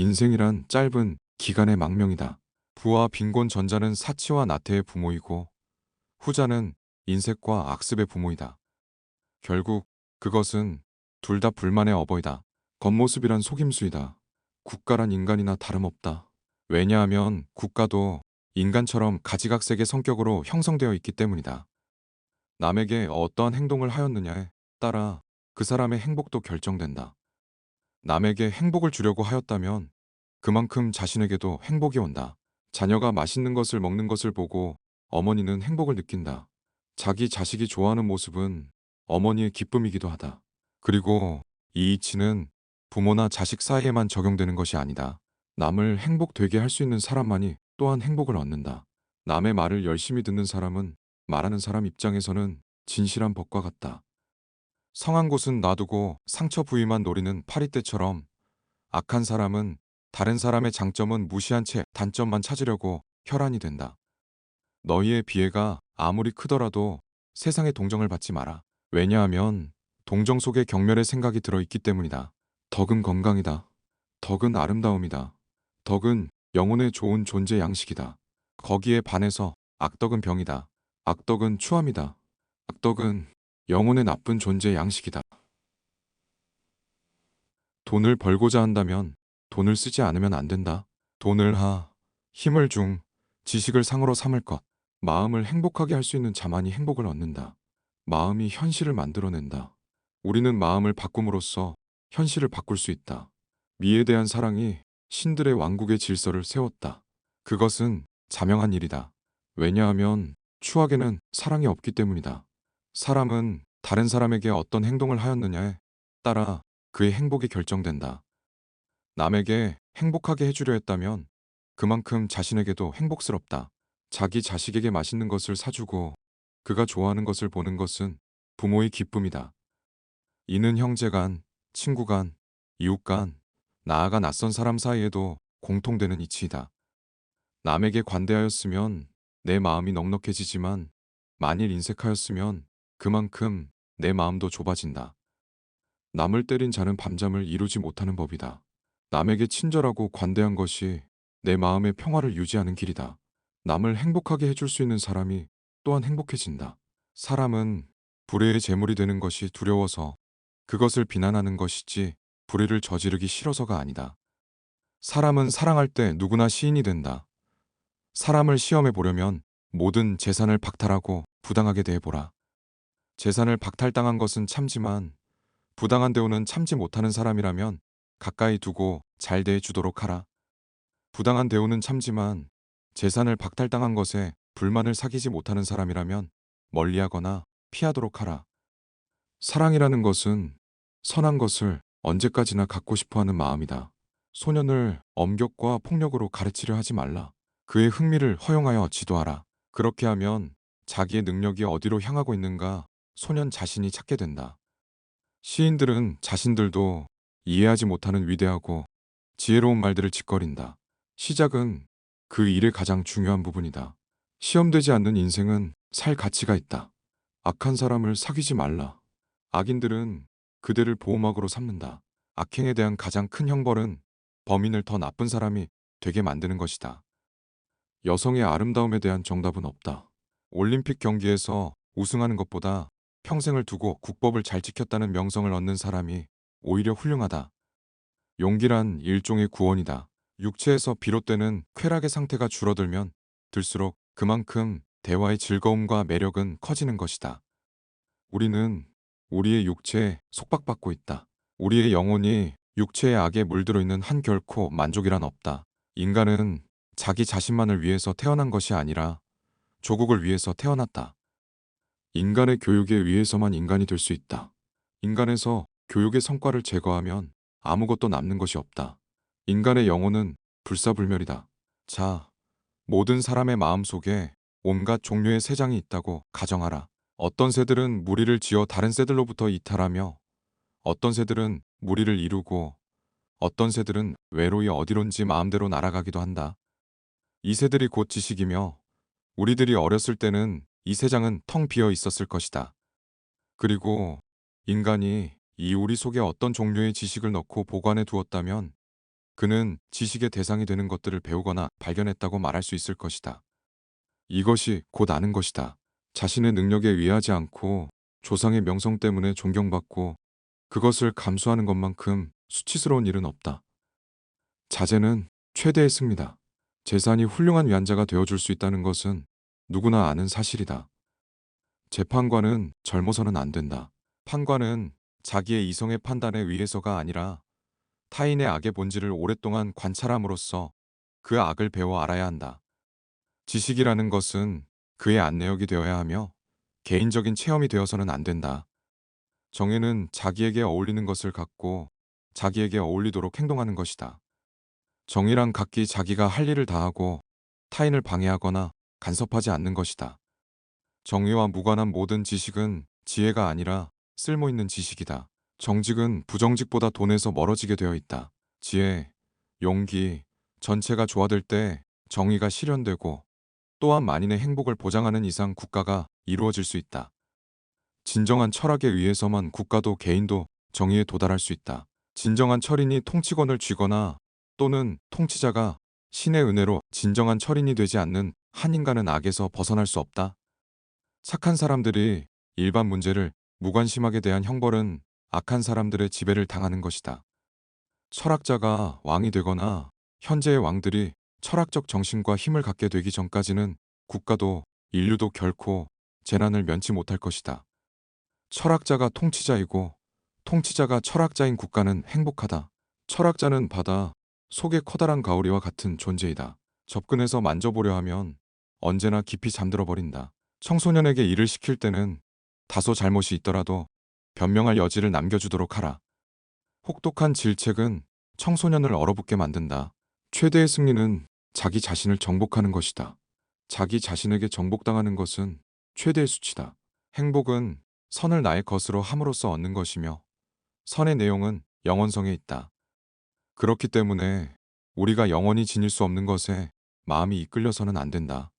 인생이란 짧은 기간의 망명이다. 부와 빈곤 전자는 사치와 나태의 부모이고 후자는 인색과 악습의 부모이다. 결국 그것은 둘 다 불만의 어버이다. 겉모습이란 속임수이다. 국가란 인간이나 다름없다. 왜냐하면 국가도 인간처럼 가지각색의 성격으로 형성되어 있기 때문이다. 남에게 어떠한 행동을 하였느냐에 따라 그 사람의 행복도 결정된다. 남에게 행복을 주려고 하였다면 그만큼 자신에게도 행복이 온다. 자녀가 맛있는 것을 먹는 것을 보고 어머니는 행복을 느낀다. 자기 자식이 좋아하는 모습은 어머니의 기쁨이기도 하다. 그리고 이 이치는 부모나 자식 사이에만 적용되는 것이 아니다. 남을 행복되게 할 수 있는 사람만이 또한 행복을 얻는다. 남의 말을 열심히 듣는 사람은 말하는 사람 입장에서는 진실한 법과 같다. 성한 곳은 놔두고 상처 부위만 노리는 파리떼처럼 악한 사람은 다른 사람의 장점은 무시한 채 단점만 찾으려고 혈안이 된다. 너희의 비애가 아무리 크더라도 세상의 동정을 받지 마라. 왜냐하면 동정 속에 경멸의 생각이 들어있기 때문이다. 덕은 건강이다. 덕은 아름다움이다. 덕은 영혼의 좋은 존재 양식이다. 거기에 반해서 악덕은 병이다. 악덕은 추함이다. 악덕은 영혼의 나쁜 존재 양식이다. 돈을 벌고자 한다면 돈을 쓰지 않으면 안 된다. 돈을 하, 힘을 중, 지식을 상으로 삼을 것, 마음을 행복하게 할 수 있는 자만이 행복을 얻는다. 마음이 현실을 만들어낸다. 우리는 마음을 바꿈으로써 현실을 바꿀 수 있다. 미에 대한 사랑이 신들의 왕국의 질서를 세웠다. 그것은 자명한 일이다. 왜냐하면 추악에는 사랑이 없기 때문이다. 사람은 다른 사람에게 어떤 행동을 하였느냐에 따라 그의 행복이 결정된다. 남에게 행복하게 해주려 했다면 그만큼 자신에게도 행복스럽다. 자기 자식에게 맛있는 것을 사주고 그가 좋아하는 것을 보는 것은 부모의 기쁨이다. 이는 형제 간, 친구 간, 이웃 간, 나아가 낯선 사람 사이에도 공통되는 이치이다. 남에게 관대하였으면 내 마음이 넉넉해지지만 만일 인색하였으면 그만큼 내 마음도 좁아진다. 남을 때린 자는 밤잠을 이루지 못하는 법이다. 남에게 친절하고 관대한 것이 내 마음의 평화를 유지하는 길이다. 남을 행복하게 해줄 수 있는 사람이 또한 행복해진다. 사람은 불의의 제물이 되는 것이 두려워서 그것을 비난하는 것이지 불의를 저지르기 싫어서가 아니다. 사람은 사랑할 때 누구나 시인이 된다. 사람을 시험해 보려면 모든 재산을 박탈하고 부당하게 대해보라. 재산을 박탈당한 것은 참지만 부당한 대우는 참지 못하는 사람이라면 가까이 두고 잘 대해주도록 하라. 부당한 대우는 참지만 재산을 박탈당한 것에 불만을 사귀지 못하는 사람이라면 멀리하거나 피하도록 하라. 사랑이라는 것은 선한 것을 언제까지나 갖고 싶어 하는 마음이다. 소년을 엄격과 폭력으로 가르치려 하지 말라. 그의 흥미를 허용하여 지도하라. 그렇게 하면 자기의 능력이 어디로 향하고 있는가 소년 자신이 찾게 된다. 시인들은 자신들도 이해하지 못하는 위대하고 지혜로운 말들을 짓거린다. 시작은 그 일의 가장 중요한 부분이다. 시험되지 않는 인생은 살 가치가 있다. 악한 사람을 사귀지 말라. 악인들은 그대를 보호막으로 삼는다. 악행에 대한 가장 큰 형벌은 범인을 더 나쁜 사람이 되게 만드는 것이다. 여성의 아름다움에 대한 정답은 없다. 올림픽 경기에서 우승하는 것보다 평생을 두고 국법을 잘 지켰다는 명성을 얻는 사람이 오히려 훌륭하다. 용기란 일종의 구원이다. 육체에서 비롯되는 쾌락의 상태가 줄어들면 들수록 그만큼 대화의 즐거움과 매력은 커지는 것이다. 우리는 우리의 육체에 속박받고 있다. 우리의 영혼이 육체의 악에 물들어 있는 한 결코 만족이란 없다. 인간은 자기 자신만을 위해서 태어난 것이 아니라 조국을 위해서 태어났다. 인간의 교육에 의해서만 인간이 될 수 있다. 인간에서 교육의 성과를 제거하면 아무것도 남는 것이 없다. 인간의 영혼은 불사불멸이다. 자, 모든 사람의 마음 속에 온갖 종류의 새장이 있다고 가정하라. 어떤 새들은 무리를 지어 다른 새들로부터 이탈하며 어떤 새들은 무리를 이루고 어떤 새들은 외로이 어디론지 마음대로 날아가기도 한다. 이 새들이 곧 지식이며 우리들이 어렸을 때는 이 새장은 텅 비어 있었을 것이다. 그리고 인간이 이 우리 속에 어떤 종류의 지식을 넣고 보관해 두었다면 그는 지식의 대상이 되는 것들을 배우거나 발견했다고 말할 수 있을 것이다. 이것이 곧 아는 것이다. 자신의 능력에 의하지 않고 조상의 명성 때문에 존경받고 그것을 감수하는 것만큼 수치스러운 일은 없다. 자제는 최대의 승리다. 재산이 훌륭한 위안자가 되어줄 수 있다는 것은 누구나 아는 사실이다. 재판관은 젊어서는 안 된다. 판관은 자기의 이성의 판단에 의해서가 아니라 타인의 악의 본질을 오랫동안 관찰함으로써 그 악을 배워 알아야 한다. 지식이라는 것은 그의 안내역이 되어야 하며 개인적인 체험이 되어서는 안 된다. 정의는 자기에게 어울리는 것을 갖고 자기에게 어울리도록 행동하는 것이다. 정의란 각기 자기가 할 일을 다하고 타인을 방해하거나 간섭하지 않는 것이다. 정의와 무관한 모든 지식은 지혜가 아니라 쓸모 있는 지식이다. 정직은 부정직보다 돈에서 멀어지게 되어 있다. 지혜, 용기, 전체가 조화될 때 정의가 실현되고 또한 만인의 행복을 보장하는 이상 국가가 이루어질 수 있다. 진정한 철학에 의해서만 국가도 개인도 정의에 도달할 수 있다. 진정한 철인이 통치권을 쥐거나 또는 통치자가 신의 은혜로 진정한 철인이 되지 않는 한 인간은 악에서 벗어날 수 없다. 착한 사람들이 일반 문제를 무관심하게 대한 형벌은 악한 사람들의 지배를 당하는 것이다. 철학자가 왕이 되거나 현재의 왕들이 철학적 정신과 힘을 갖게 되기 전까지는 국가도 인류도 결코 재난을 면치 못할 것이다. 철학자가 통치자이고 통치자가 철학자인 국가는 행복하다. 철학자는 바다 속의 커다란 가오리와 같은 존재이다. 접근해서 만져보려 하면 언제나 깊이 잠들어 버린다. 청소년에게 일을 시킬 때는 다소 잘못이 있더라도 변명할 여지를 남겨주도록 하라. 혹독한 질책은 청소년을 얼어붙게 만든다. 최대의 승리는 자기 자신을 정복하는 것이다. 자기 자신에게 정복당하는 것은 최대의 수치다. 행복은 선을 나의 것으로 함으로써 얻는 것이며 선의 내용은 영원성에 있다. 그렇기 때문에 우리가 영원히 지닐 수 없는 것에 마음이 이끌려서는 안 된다.